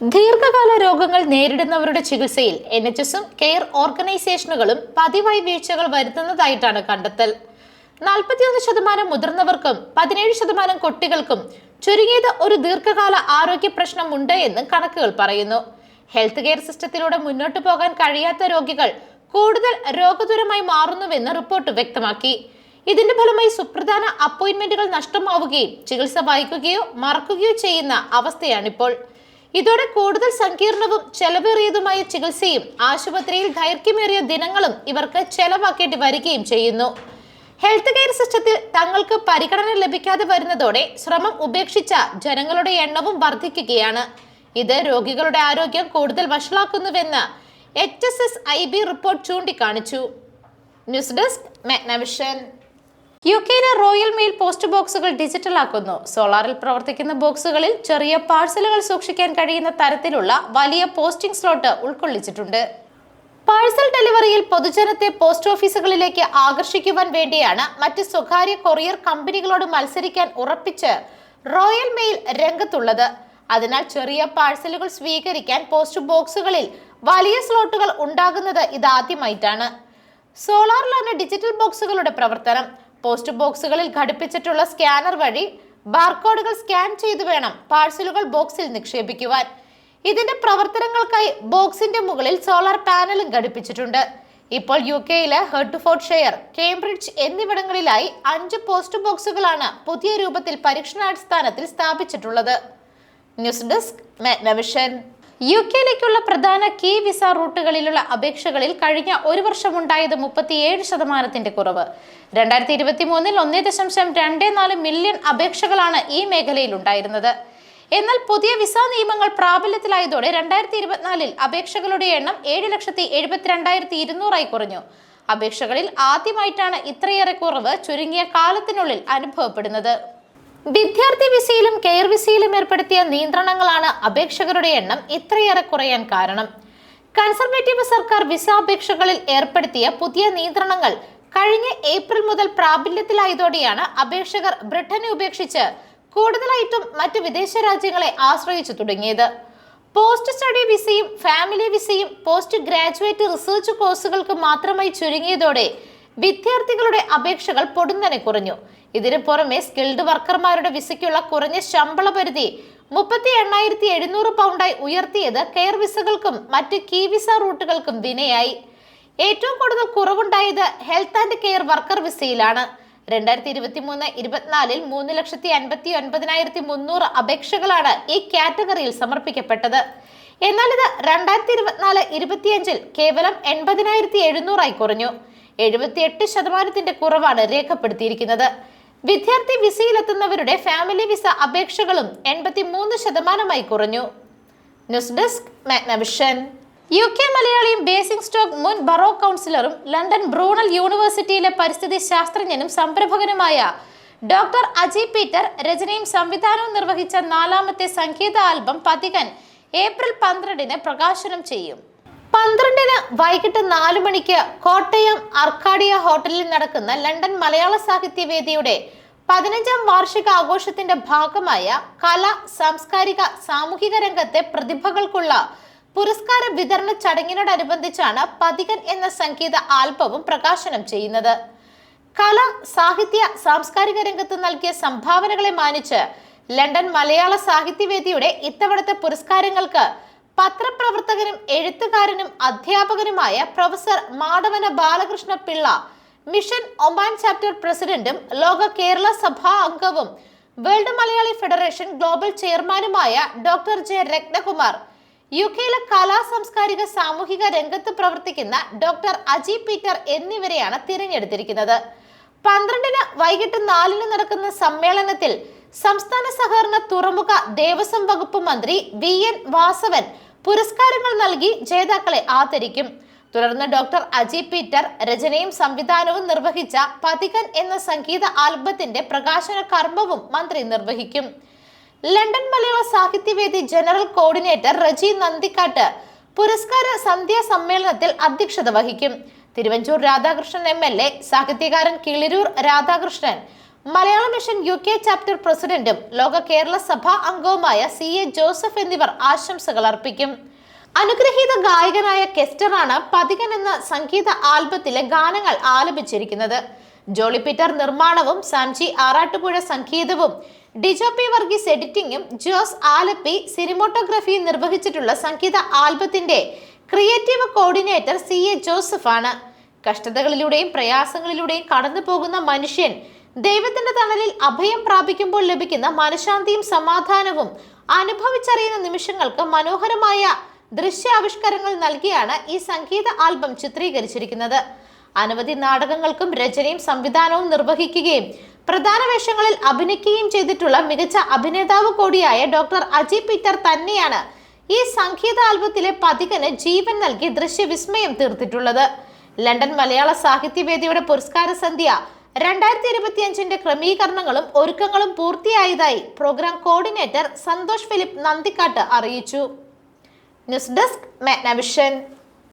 ദീർഘകാല രോഗങ്ങൾ നേരിടുന്നവരുടെ ചികിത്സയിൽ എൻ എച്ച് എസും കെയർ ഓർഗനൈസേഷനുകളും പതിവായി വീഴ്ചകൾ വരുത്തുന്നതായിട്ടാണ് കണ്ടെത്തൽ. നാൽപ്പത്തിയൊന്ന് ശതമാനം മുതിർന്നവർക്കും പതിനേഴ് ശതമാനം കുട്ടികൾക്കും ചുരുങ്ങിയത് ഒരു ദീർഘകാല ആരോഗ്യ പ്രശ്നമുണ്ട് എന്ന് കണക്കുകൾ പറയുന്നു. ഹെൽത്ത് കെയർ സിസ്റ്റത്തിലൂടെ മുന്നോട്ടു പോകാൻ കഴിയാത്ത രോഗികൾ കൂടുതൽ രോഗദൂരമായി മാറുന്നുവെന്ന് റിപ്പോർട്ട് വ്യക്തമാക്കി. ഇതിന്റെ ഫലമായി സുപ്രധാന അപ്പോയിന്റ്മെന്റുകൾ നഷ്ടമാവുകയും ചികിത്സ വൈകുകയോ മറക്കുകയോ ചെയ്യുന്ന അവസ്ഥയാണിപ്പോൾ. ഇതോടെ കൂടുതൽ സങ്കീർണവും ചെലവേറിയതുമായ ചികിത്സയും ആശുപത്രിയിൽ ദൈർഘ്യമേറിയ ദിനങ്ങളും ഇവർക്ക് ചെലവാക്കേണ്ടി വരികയും ചെയ്യുന്നു. ഹെൽത്ത് കെയർ സിസ്റ്റത്തിൽ തങ്ങൾക്ക് പരിഗണന ലഭിക്കാതെ വരുന്നതോടെ ശ്രമം ഉപേക്ഷിച്ച ജനങ്ങളുടെ എണ്ണവും വർദ്ധിക്കുകയാണ്. ഇത് രോഗികളുടെ ആരോഗ്യം കൂടുതൽ വഷളാക്കുന്നുവെന്ന് H S S I B report ചൂണ്ടിക്കാണിച്ചു. News desk Magnavision. യു കെയിലെ റോയൽ മെയിൽ പോസ്റ്റ് ബോക്സുകൾ ഡിജിറ്റൽ ആക്കുന്നു സോളാറിൽ പ്രവർത്തിക്കുന്ന ബോക്സുകളിൽ ചെറിയ പാഴ്സലുകൾ സൂക്ഷിക്കാൻ കഴിയുന്ന തരത്തിലുള്ള വലിയ പോസ്റ്റിംഗ് സ്ലോട്ട് ഉൾക്കൊള്ളിച്ചിട്ടുണ്ട്. പാഴ്സൽ ഡെലിവറിയിൽ പൊതുജനത്തെ പോസ്റ്റ് ഓഫീസുകളിലേക്ക് ആകർഷിക്കുവാൻ വേണ്ടിയാണ് മറ്റ് സ്വകാര്യ കൊറിയർ കമ്പനികളോട് മത്സരിക്കാൻ ഉറപ്പിച്ച് റോയൽ മെയിൽ രംഗത്തുള്ളത്. അതിനാൽ ചെറിയ പാഴ്സലുകൾ സ്വീകരിക്കാൻ പോസ്റ്റ് ബോക്സുകളിൽ വലിയ സ്ലോട്ടുകൾ ഉണ്ടാകുന്നത് ഇതാദ്യമായിട്ടാണ്. സോളാറിലാണ് ഡിജിറ്റൽ ബോക്സുകളുടെ പ്രവർത്തനം. പോസ്റ്റ് ബോക്സുകളിൽ ഘടിപ്പിച്ചിട്ടുള്ള സ്കാനർ വഴി ബാർകോഡുകൾ സ്കാൻ ചെയ്തു വേണം പാഴ്സലുകൾ ബോക്സിൽ നിക്ഷേപിക്കുവാൻ. ഇതിന്റെ പ്രവർത്തനങ്ങൾക്കായി ബോക്സിന്റെ മുകളിൽ സോളാർ പാനലും ഘടിപ്പിച്ചിട്ടുണ്ട്. ഇപ്പോൾ യു കെയിലെ ഹെർട്ട്ഫോർഡ് ഷെയർ കേംബ്രിഡ്ജ് എന്നിവിടങ്ങളിലായി അഞ്ച് പോസ്റ്റ് ബോക്സുകളാണ് പുതിയ രൂപത്തിൽ പരീക്ഷണാടിസ്ഥാനത്തിൽ സ്ഥാപിച്ചിട്ടുള്ളത്. News desk Magnavision. യു കെയിലേക്കുള്ള പ്രധാന കീ വിസ റൂട്ടുകളിലുള്ള അപേക്ഷകളിൽ കഴിഞ്ഞ ഒരു വർഷം ഉണ്ടായത് മുപ്പത്തിയേഴ് ശതമാനത്തിന്റെ കുറവ്. രണ്ടായിരത്തി ഇരുപത്തി മൂന്നിൽ ഒന്നേ ദശാംശം രണ്ട് നാല് മില്യൺ അപേക്ഷകളാണ് ഈ മേഖലയിൽ ഉണ്ടായിരുന്നത്. എന്നാൽ പുതിയ വിസ നിയമങ്ങൾ പ്രാബല്യത്തിലായതോടെ രണ്ടായിരത്തി ഇരുപത്തിനാലിൽ അപേക്ഷകളുടെ എണ്ണം ഏഴ് ലക്ഷത്തി എഴുപത്തിരണ്ടായിരത്തി ഇരുന്നൂറായി കുറഞ്ഞു. അപേക്ഷകളിൽ ആദ്യമായിട്ടാണ് ഇത്രയേറെ കുറവ് ചുരുങ്ങിയ കാലത്തിനുള്ളിൽ അനുഭവപ്പെടുന്നത്. വിദ്യാർത്ഥി വിസയിലും കെയർ വിസയിലും ഏർപ്പെടുത്തിയ നിയന്ത്രണങ്ങളാണ് അപേക്ഷകരുടെ എണ്ണം ഇത്രയേറെ കുറയാൻ കാരണം. കൺസർവേറ്റീവ് സർക്കാർ വിസ അപേക്ഷകളിൽ ഏർപ്പെടുത്തിയ പുതിയ നിയന്ത്രണങ്ങൾ കഴിഞ്ഞ ഏപ്രിൽ മുതൽ പ്രാബല്യത്തിലായതോടെയാണ് അപേക്ഷകർ ബ്രിട്ടനെ ഉപേക്ഷിച്ച് കൂടുതലായിട്ടും മറ്റ് വിദേശ രാജ്യങ്ങളെ ആശ്രയിച്ചു തുടങ്ങിയത്. പോസ്റ്റ് സ്റ്റഡി വിസയും ഫാമിലി വിസയും പോസ്റ്റ് ഗ്രാജുവേറ്റ് റിസർച്ച് കോഴ്സുകൾക്ക് മാത്രമായി ചുരുങ്ങിയതോടെ വിദ്യാർത്ഥികളുടെ അപേക്ഷകൾ പൊടുന്നനെ കുറഞ്ഞു. ഇതിനു പുറമെ സ്കിൽഡ് വർക്കർമാരുടെ വിസയ്ക്കുള്ള കുറഞ്ഞ ശമ്പള പരിധി മുപ്പത്തി എണ്ണായിരത്തി എഴുന്നൂറ് പൗണ്ടായി ഉയർത്തിയത് കെയർ വിസകൾക്കും മറ്റ് കീ വിസ റൂട്ടുകൾക്കും വിനയായി. ഏറ്റവും കൂടുതൽ കുറവുണ്ടായത് ഹെൽത്ത് ആൻഡ് കെയർ വർക്കർ വിസയിലാണ്. രണ്ടായിരത്തി ഇരുപത്തി മൂന്ന് ഇരുപത്തിനാലിൽ മൂന്ന് ലക്ഷത്തി അൻപത്തി ഒൻപതിനായിരത്തി മുന്നൂറ് അപേക്ഷകളാണ് ഈ കാറ്റഗറിയിൽ സമർപ്പിക്കപ്പെട്ടത്. എന്നാൽ ഇത് രണ്ടായിരത്തി ഇരുപത്തിനാല് ഇരുപത്തിയഞ്ചിൽ കേവലം എൺപതിനായിരത്തി എഴുന്നൂറായി കുറഞ്ഞു. എഴുപത്തിയെട്ട് ശതമാനത്തിന്റെ കുറവാണ് രേഖപ്പെടുത്തിയിരിക്കുന്നത്. വിദ്യാർത്ഥി വിസയിലെത്തുന്നവരുടെ ഫാമിലി വിസ അപേക്ഷകളും എൺപത്തി മൂന്ന് ശതമാനമായി കുറഞ്ഞു. News desk Magnavision. U K മലയാളിയും ബേസിംഗ് സ്റ്റോക്ക് മുൻ ബറോ കൗൺസിലറും ലണ്ടൻ ബ്രൂണൽ യൂണിവേഴ്സിറ്റിയിലെ പരിസ്ഥിതി ശാസ്ത്രജ്ഞനും സംരംഭകനുമായ ഡോക്ടർ അജി പീറ്റർ രചനയും സംവിധാനവും നിർവഹിച്ച നാലാമത്തെ സംഗീത ആൽബം പതികൻ ഏപ്രിൽ പന്ത്രണ്ടിന് പ്രകാശനം ചെയ്യും. പന്ത്രണ്ടിന് വൈകിട്ട് നാലു മണിക്ക് കോട്ടയം അർക്കാഡിയ ഹോട്ടലിൽ നടക്കുന്ന ലണ്ടൻ മലയാള സാഹിത്യവേദിയുടെ പതിനഞ്ചാം വാർഷിക ആഘോഷത്തിന്റെ ഭാഗമായ കല സാംസ്കാരിക സാമൂഹിക രംഗത്തെ പ്രതിഭകൾക്കുള്ള പുരസ്കാര വിതരണ ചടങ്ങിനോടനുബന്ധിച്ചാണ് പതികൻ എന്ന സംഗീത ആൽബവും പ്രകാശനം ചെയ്യുന്നത്. കല സാഹിത്യ സാംസ്കാരിക രംഗത്ത് നൽകിയ സംഭാവനകളെ മാനിച്ച് ലണ്ടൻ മലയാള സാഹിത്യവേദിയുടെ ഇത്തവണത്തെ പുരസ്കാരങ്ങൾക്ക് പത്രപ്രവർത്തകനും എഴുത്തുകാരനും അധ്യാപകനുമായ professor Madavana Balakrishna Pillai mission Oman chapter പ്രസിഡന്റും ലോക കേരള സഭാ അംഗവും വേൾഡ് മലയാളി ഫെഡറേഷൻ ഗ്ലോബൽ ചെയർമാനുമായ ഡോക്ടർ ജെ രത്നകുമാർ യു കെയിലെ കലാ സാംസ്കാരിക സാമൂഹിക രംഗത്ത് പ്രവർത്തിക്കുന്ന ഡോക്ടർ അജി പീറ്റർ എന്നിവരെയാണ് തിരഞ്ഞെടുത്തിരിക്കുന്നത്. പന്ത്രണ്ടിന് വൈകിട്ട് നാലിന് നടക്കുന്ന സമ്മേളനത്തിൽ സംസ്ഥാന സഹകരണ തുറമുഖ ദേവസ്വം വകുപ്പ് മന്ത്രി വി എൻ വാസവൻ പുരസ്കാരങ്ങൾ നൽകി ജേതാക്കളെ ആദരിക്കും. തുടർന്ന് ഡോക്ടർ അജി പീറ്റർ രചനയും സംവിധാനവും നിർവഹിച്ച പതികൻ എന്ന സംഗീത ആൽബത്തിന്റെ പ്രകാശന കർമ്മവും മന്ത്രി നിർവഹിക്കും. ലണ്ടൻ മലയാള സാഹിത്യവേദി ജനറൽ കോർഡിനേറ്റർ റജി നന്ദിക്കാട്ട് പുരസ്കാര സന്ധ്യാ സമ്മേളനത്തിൽ അധ്യക്ഷത വഹിക്കും. Thiruvanchoor Radhakrishnan M L A സാഹിത്യകാരൻ കിളിരൂർ രാധാകൃഷ്ണൻ മലയാള മിഷൻ യു കെ ചാപ്റ്റർ പ്രസിഡന്റും ലോക കേരള സഭാ അംഗവുമായ സി എ ജോസഫ് എന്നിവർ ആശംസകൾ അർപ്പിക്കും. അനുഗ്രഹീത ഗായകനായ കെസ്റ്ററാണ് പതികൻ എന്ന സംഗീത ആൽബത്തിലെ ഗാനങ്ങൾ ആലപിച്ചിരിക്കുന്നത്. ജോളി പീറ്റർ നിർമ്മാണവും സാംജി ആറാട്ടുപുഴ സംഗീതവും ഡിജോ പി വർഗീസ് എഡിറ്റിംഗും ജോസ് ആലപ്പി സിനിമോട്ടോഗ്രഫിയും നിർവഹിച്ചിട്ടുള്ള സംഗീത ആൽബത്തിന്റെ ക്രിയേറ്റീവ് കോർഡിനേറ്റർ സി എ ജോസഫാണ്. കഷ്ടതകളിലൂടെയും പ്രയാസങ്ങളിലൂടെയും കടന്നു പോകുന്ന മനുഷ്യൻ ദൈവത്തിന്റെ തണലിൽ അഭയം പ്രാപിക്കുമ്പോൾ ലഭിക്കുന്ന മനഃശാന്തിയും സമാധാനവും അനുഭവിച്ചറിയുന്ന നിമിഷങ്ങൾക്ക് മനോഹരമായ ദൃശ്യാവിഷ്കാരങ്ങൾ നൽകിയാണ് ഈ സംഗീത ആൽബം ചിത്രീകരിച്ചിരിക്കുന്നത്. അനവധി നാടകങ്ങൾക്കും രചനയും സംവിധാനവും നിർവഹിക്കുകയും പ്രധാന വേഷങ്ങളിൽ അഭിനയിക്കുകയും ചെയ്തിട്ടുള്ള മികച്ച അഭിനേതാവ് കൂടിയായ ഡോക്ടർ അജി പീറ്റർ തന്നെയാണ് ഈ സംഗീത ആൽബത്തിലെ പതികന് ജീവൻ നൽകി ദൃശ്യവിസ്മയം തീർത്തിട്ടുള്ളത്. ലണ്ടൻ മലയാള സാഹിത്യവേദിയുടെ പുരസ്കാര സന്ധ്യ രണ്ടായിരത്തി ഇരുപത്തിയഞ്ചിന്റെ ക്രമീകരണങ്ങളും ഒരുക്കങ്ങളും പൂർത്തിയായതായി programme coordinator Santhosh Philip Nandikkattu അറിയിച്ചു. News desk Magnavision.